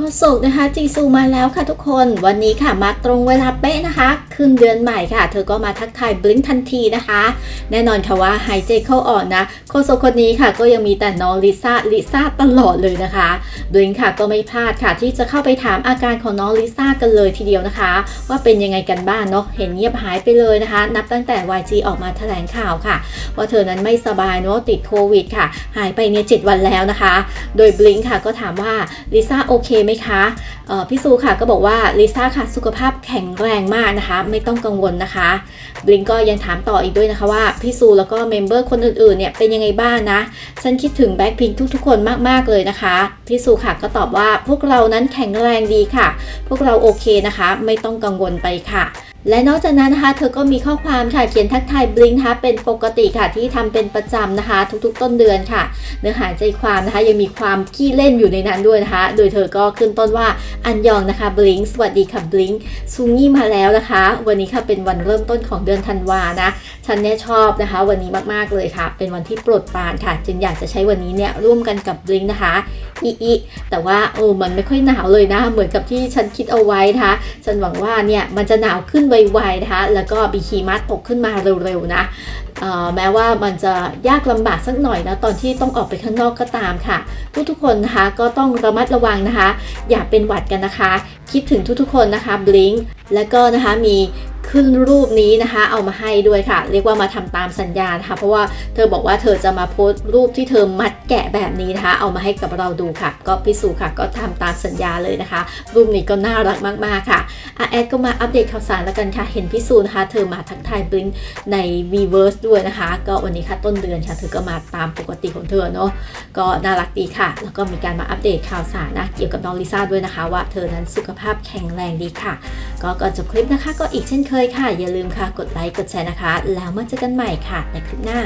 โฆษกนะคะจีซูมาแล้วค่ะทุกคนวันนี้ค่ะมาตรงเวลาเป๊ะนะคะ ขึ้นเดือนใหม่ค่ะ เธอก็มาทักทายบลิงทันทีนะคะ แน่นอนค่ะว่าหายใจเข้าออกนะโฆษกคนนี้ค่ะก็ยังมีแต่น้องลิซ่าลิซ่าตลอดเลยนะคะบลิงค่ะก็ไม่พลาดค่ะ ที่จะเข้าไปถามอาการของน้องลิซ่ากันเลยทีเดียวนะคะ ว่าเป็นยังไงกันบ้างเนาะเห็นเงียบหายไปเลยนะคะ นับตั้งแต่ YG ออกมาแถลงข่าวค่ะว่าเธอนั้นไม่สบายเนาะติดโควิดค่ะ หายไปเนี่ยเจ็ดวันแล้วนะคะ โดยบลิงค่ะก็ถามว่าลิซ่าโอเคไหมคะพี่ซูค่ะก็บอกว่าลิซ่าค่ะสุขภาพแข็งแรงมากนะคะ ไม่ต้องกังวลนะคะบลิงก็ยังถามต่ออีกด้วยนะคะว่าพี่ซูแล้วก็เมมเบอร์คนอื่นๆเนี่ยเป็นยังไงบ้างนะ ฉันคิดถึงแบ็คพิงทุกๆ คนมากๆเลยนะคะพี่ซูค่ะก็ตอบว่าพวกเรานั้นแข็งแรงดีค่ะ พวกเราโอเคนะคะ ไม่ต้องกังวลไปค่ะ และนอกจากนั้นนะคะเธอก็มีข้อความค่ะเขียนทักทายบลิงนะคะเป็นปกติค่ะที่ทำเป็นประจำนะคะ ทุกๆ ต้นเดือนค่ะ เนื้อหาใจความนะคะยังมีความขี้เล่นอยู่ในนั้นด้วยนะคะ โดยเธอก็ขึ้นต้นว่าอันยองนะคะบลิงสวัสดีค่ะบลิงซูงี้มาแล้วนะคะ วันนี้ค่ะเป็นวันเริ่มต้นของเดือนธันวานะฉันเนี่ยชอบนะคะ วันนี้มากๆเลยค่ะ เป็นวันที่โปรดปรานค่ะ จึงอยากจะใช้วันนี้เนี่ยร่วมกันกับบลิงนะคะ อีอีแต่ว่าเออมันไม่ค่อยหนาวเลยนะ เหมือนกับที่ฉันคิดเอาไว้นะคะ ฉันหวังว่าเนี่ยมันจะหนาวขึ้นไวๆนะคะ แล้วก็มีหิมะตกขึ้นมาเร็วๆนะแม้ว่ามันจะยากลำบากสักหน่อยนะตอนที่ต้องออกไปข้างนอกก็ตามค่ะทุกๆคนนะคะก็ต้องระมัดระวังนะคะ อย่าเป็นหวัดกันนะคะ คิดถึงทุกๆคนนะคะบลิงแล้วก็นะคะมี ขึ้นรูปนี้นะคะ เอามาให้ด้วยค่ะ เรียกว่ามาทำตามสัญญานะคะเพราะว่าเธอบอกว่าเธอจะมาโพสต์รูปที่เธอมัดแกะแบบนี้นะคะ เอามาให้กับเราดูค่ะ ก็พิสูจน์ค่ะ ก็ทำตามสัญญาเลยนะคะ รูปนี้ก็น่ารักมากๆค่ะอาแอดก็มาอัปเดตข่าวสารแล้วกันค่ะ เห็นพิสูจน์นะคะ เธอมาทักทายบลิงใน v v e r s e ด้วยนะคะ ก็วันนี้ค่ะต้นเดือนค่ะ เธอก็มาตามปกติของเธอเนาะก็น่ารักดีค่ะ แล้วก็มีการมาอัปเดตข่าวสารนะเกี่ยวกับน้องลิซ่าด้วยนะคะ ว่าเธอนั้นสุขภาพแข็งแรงดีค่ะ ก็ก่อนจบคลิปนะคะ ก็อีกเช่นเคยค่ะ อย่าลืมค่ะ กดไลค์ กดแชร์นะคะ แล้วมาเจอกันใหม่ค่ะ ในคลิปหน้า